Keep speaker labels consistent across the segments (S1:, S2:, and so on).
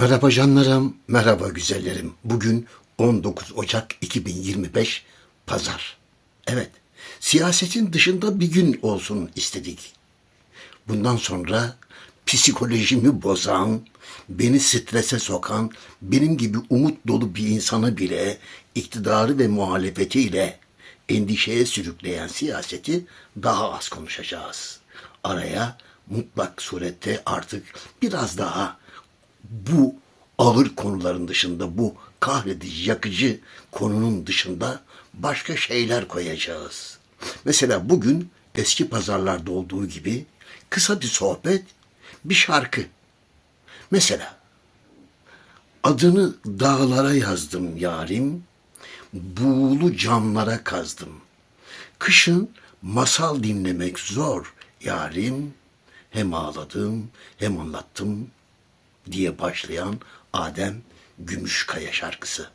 S1: Merhaba canlarım, merhaba güzellerim. Bugün 19 Ocak 2025 Pazar. Evet, siyasetin dışında bir gün olsun istedik. Bundan sonra psikolojimi bozan, beni strese sokan, benim gibi umut dolu bir insanı bile iktidarı ve muhalefetiyle endişeye sürükleyen siyaseti daha az konuşacağız. Araya mutlak surette artık biraz daha bu ağır konuların dışında, bu kahredici, yakıcı konunun dışında başka şeyler koyacağız. Mesela bugün eski pazarlarda olduğu gibi kısa bir sohbet, bir şarkı. Mesela adını dağlara yazdım yarim, buğulu camlara kazdım. Kışın masal dinlemek zor yarim, hem ağladım hem anlattım diye başlayan Adem Gümüşkaya şarkısı.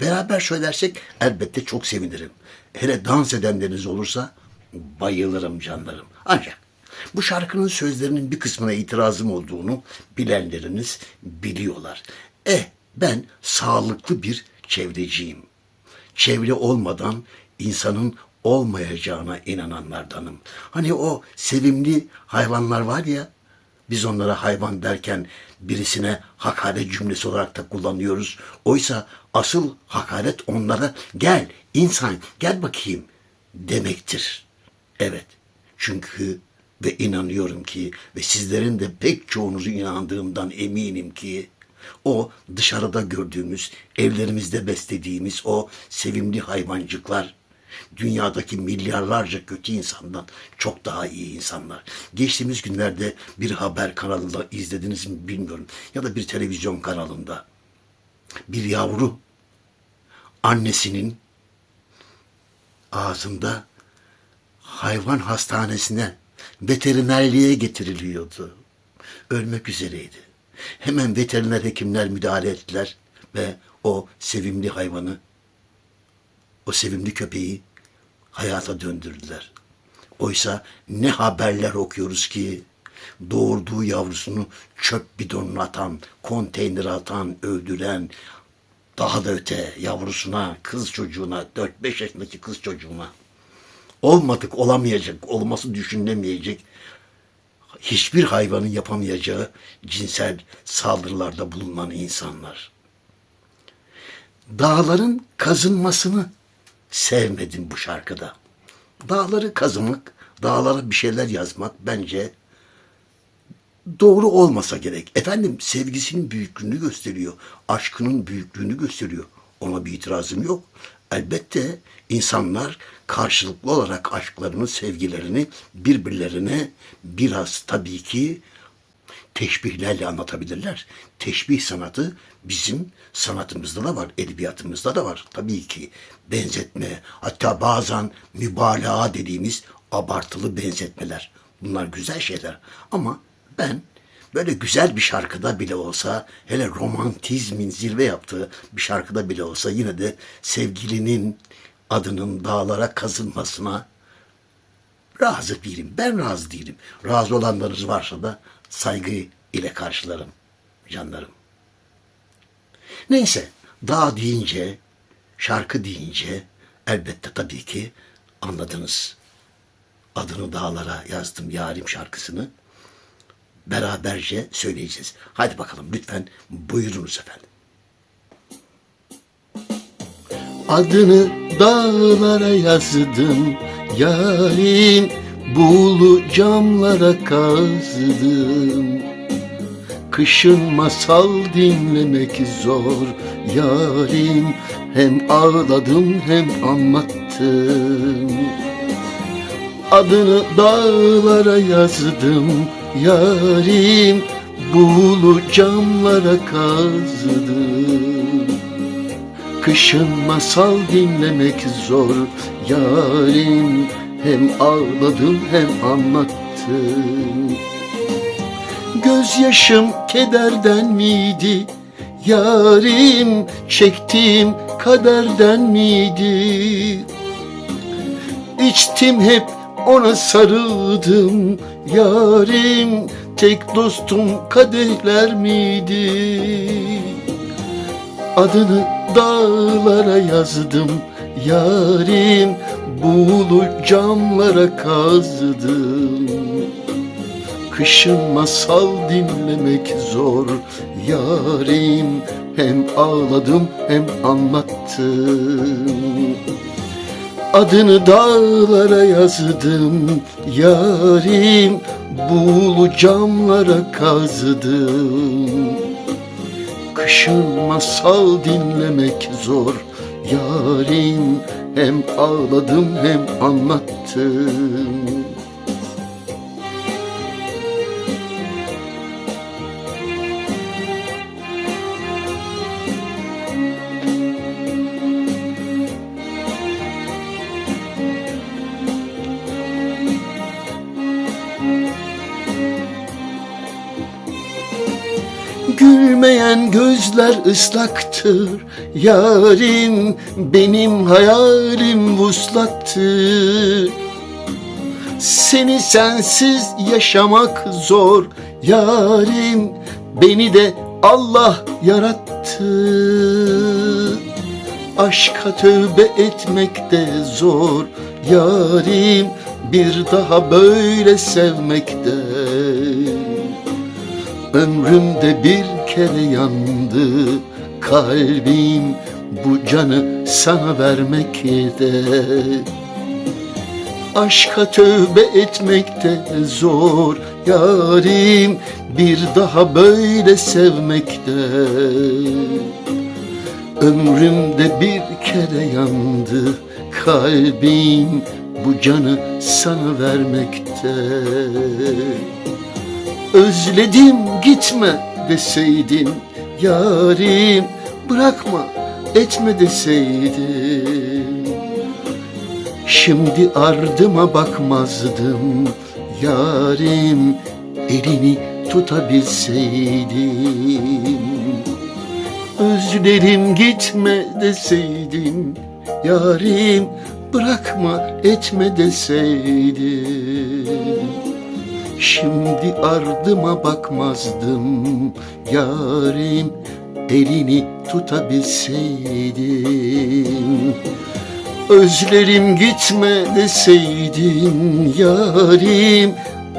S1: Beraber söylersek elbette çok sevinirim. Hele dans edenleriniz olursa bayılırım canlarım. Ancak bu şarkının sözlerinin bir kısmına itirazım olduğunu bilenleriniz biliyorlar. Eh ben sağlıklı bir çevreciyim. Çevre olmadan insanın olmayacağına inananlardanım. Hani o sevimli hayvanlar var ya biz onlara hayvan derken birisine hakaret cümlesi olarak da kullanıyoruz. Oysa asıl hakaret onlara gel insan gel bakayım demektir. Evet çünkü ve inanıyorum ki ve sizlerin de pek çoğunuzu inandığımdan eminim ki o dışarıda gördüğümüz, evlerimizde beslediğimiz o sevimli hayvancıklar dünyadaki milyarlarca kötü insandan çok daha iyi insanlar. Geçtiğimiz günlerde bir haber kanalında izlediniz mi bilmiyorum ya da bir televizyon kanalında bir yavru annesinin ağzında hayvan hastanesine veterinerliğe getiriliyordu. Ölmek üzereydi. Hemen veteriner hekimler müdahale ettiler ve o sevimli hayvanı o sevimli köpeği hayata döndürdüler. Oysa ne haberler okuyoruz ki doğurduğu yavrusunu çöp bidonuna atan, konteynere atan, öldüren, daha da öte yavrusuna, kız çocuğuna, 4-5 yaşındaki kız çocuğuna olmadık, olamayacak, olması düşünülemeyecek hiçbir hayvanın yapamayacağı cinsel saldırılarda bulunan insanlar. Dağların kazınmasını sevmedim bu şarkıda. Dağları kazımak, dağlara bir şeyler yazmak bence doğru olmasa gerek. Efendim sevgisinin büyüklüğünü gösteriyor. Aşkının büyüklüğünü gösteriyor. Ona bir itirazım yok. Elbette insanlar karşılıklı olarak aşklarını, sevgilerini birbirlerine biraz tabii ki teşbihlerle anlatabilirler. Teşbih sanatı bizim sanatımızda da var, edebiyatımızda da var. Tabii ki benzetme, hatta bazen mübalağa dediğimiz abartılı benzetmeler. Bunlar güzel şeyler. Ama ben böyle güzel bir şarkıda bile olsa, hele romantizmin zirve yaptığı bir şarkıda bile olsa yine de sevgilinin adının dağlara kazınmasına razı değilim. Ben razı değilim. Razı olanlarınız varsa da saygı ile karşılarım canlarım. Neyse dağ deyince, şarkı deyince elbette tabii ki anladınız. Adını dağlara yazdım yarim şarkısını. Beraberce söyleyeceğiz. Hadi bakalım lütfen buyurunuz efendim. Adını dağlara yazdım yarim Buğulu camlara kazdım Kışın masal dinlemek zor yarim. Hem ağladım hem anlattım. Adını dağlara yazdım yarim. Buğulu camlara kazdım Kışın masal dinlemek zor yarim Hem ağladım hem anlattım Gözyaşım kederden miydi? Yarim çektiğim kaderden miydi? İçtim hep ona sarıldım. Yarim tek dostum kadehler miydi? Adını dağlara yazdım. Yarim Buğulu camlara kazdım Kışın masal dinlemek zor. Yarim Hem ağladım hem anlattım. Adını dağlara yazdım. Yarim Buğulu camlara kazdım Kışın masal dinlemek zor. Yarim Hem ağladım hem anlattım Gülmeyen gözler ıslaktır. Yarim benim hayalim vuslaktır Seni sensiz yaşamak zor. Yarim beni de Allah yarattı Aşka tövbe etmek de zor. Yarim bir daha böyle sevmek de Ömrümde bir kere yandı kalbim Bu canı sana vermekte Aşka tövbe etmekte zor yarim Bir daha böyle sevmekte Ömrümde bir kere yandı kalbim Bu canı sana vermekte Özledim gitme deseydin. Yarim Bırakma etme deseydin. Şimdi ardıma bakmazdım. Yarim Elini tutabilseydim Özlerim gitme deseydin. Yarim Bırakma etme deseydin Şimdi ardıma bakmazdım yarim elini tutabilseydim. Özlerim gitme deseydin yarim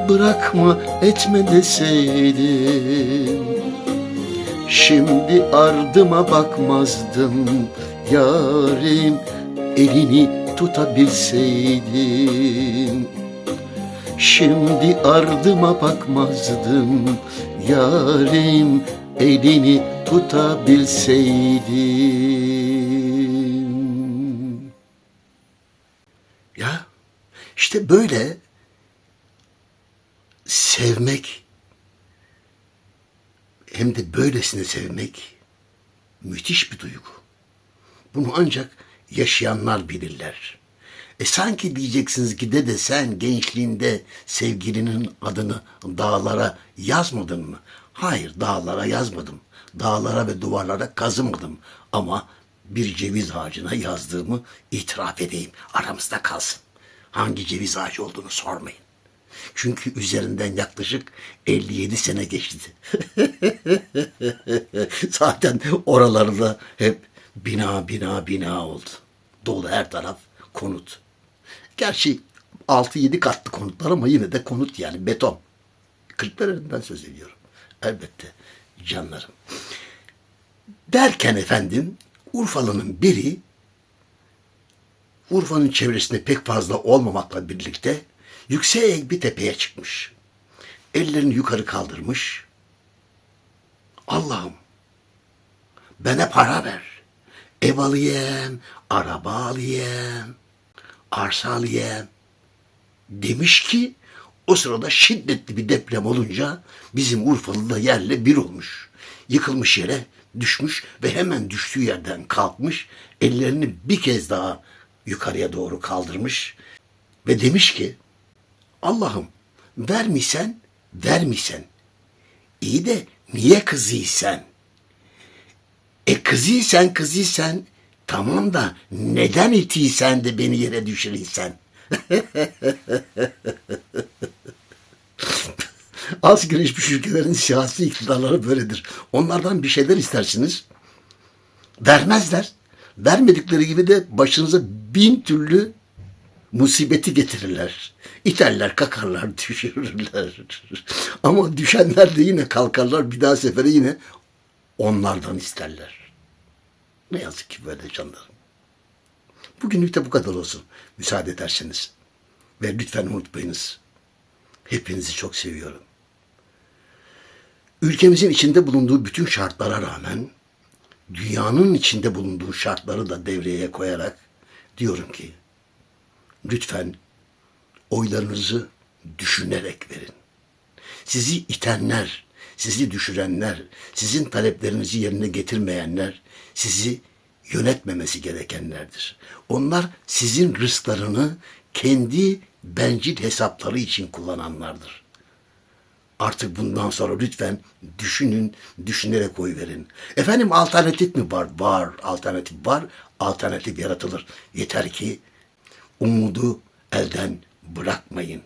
S1: bırakma etme deseydin Şimdi ardıma bakmazdım yarim elini tutabilseydim Şimdi ardıma bakmazdım yarim elini tutabilseydim. Ya işte böyle sevmek hem de böylesine sevmek müthiş bir duygu. Bunu ancak yaşayanlar bilirler. E sanki diyeceksiniz ki dede sen gençliğinde sevgilinin adını dağlara yazmadın mı? Hayır dağlara yazmadım. Dağlara ve duvarlara kazımadım. Ama bir ceviz ağacına yazdığımı itiraf edeyim. Aramızda kalsın. Hangi ceviz ağacı olduğunu sormayın. Çünkü üzerinden yaklaşık 57 sene geçti. Zaten oralarda hep bina bina bina oldu. Dolu her taraf konut. Gerçi 6-7 katlı konutlar ama yine de konut yani beton. Kırklareli'nden söz ediyorum. Elbette canlarım. Derken efendim Urfalı'nın biri Urfa'nın çevresinde pek fazla olmamakla birlikte yüksek bir tepeye çıkmış. Ellerini yukarı kaldırmış. Allah'ım bana para ver. Ev alayım, araba alayım, arsa alayım. Demiş ki o sırada şiddetli bir deprem olunca bizim Urfalı da yerle bir olmuş. Yıkılmış yere düşmüş ve hemen düştüğü yerden kalkmış. Ellerini bir kez daha yukarıya doğru kaldırmış ve demiş ki Allah'ım vermişsen vermişsen. İyi de niye kızıysan? E kızıysan kızıysan tamam da neden itiysen de beni yere düşürürsen? Az gelişmiş ülkelerin siyasi iktidarları böyledir. Onlardan bir şeyler istersiniz. Vermezler. Vermedikleri gibi de başınıza bin türlü musibeti getirirler. İterler, kakarlar, düşürürler. Ama düşenler de yine kalkarlar bir daha sefere yine onlardan isterler. Ne yazık ki böyle canlarım. Bugünlük de bu kadar olsun. Müsaade ederseniz. Ve lütfen unutmayınız. Hepinizi çok seviyorum. Ülkemizin içinde bulunduğu bütün şartlara rağmen dünyanın içinde bulunduğu şartları da devreye koyarak diyorum ki lütfen oylarınızı düşünerek verin. Sizi itenler, sizi düşürenler, sizin taleplerinizi yerine getirmeyenler sizi yönetmemesi gerekenlerdir. Onlar sizin rızklarını kendi bencil hesapları için kullananlardır. Artık bundan sonra lütfen düşünün, düşünerek oy verin. Efendim alternatif mi var? Var, alternatif var. Alternatif yaratılır. Yeter ki umudu elden bırakmayın.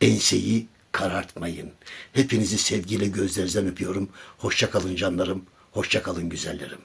S1: Enseyi karartmayın. Hepinizi sevgiyle gözlerinizden öpüyorum. Hoşça kalın canlarım. Hoşça kalın güzellerim.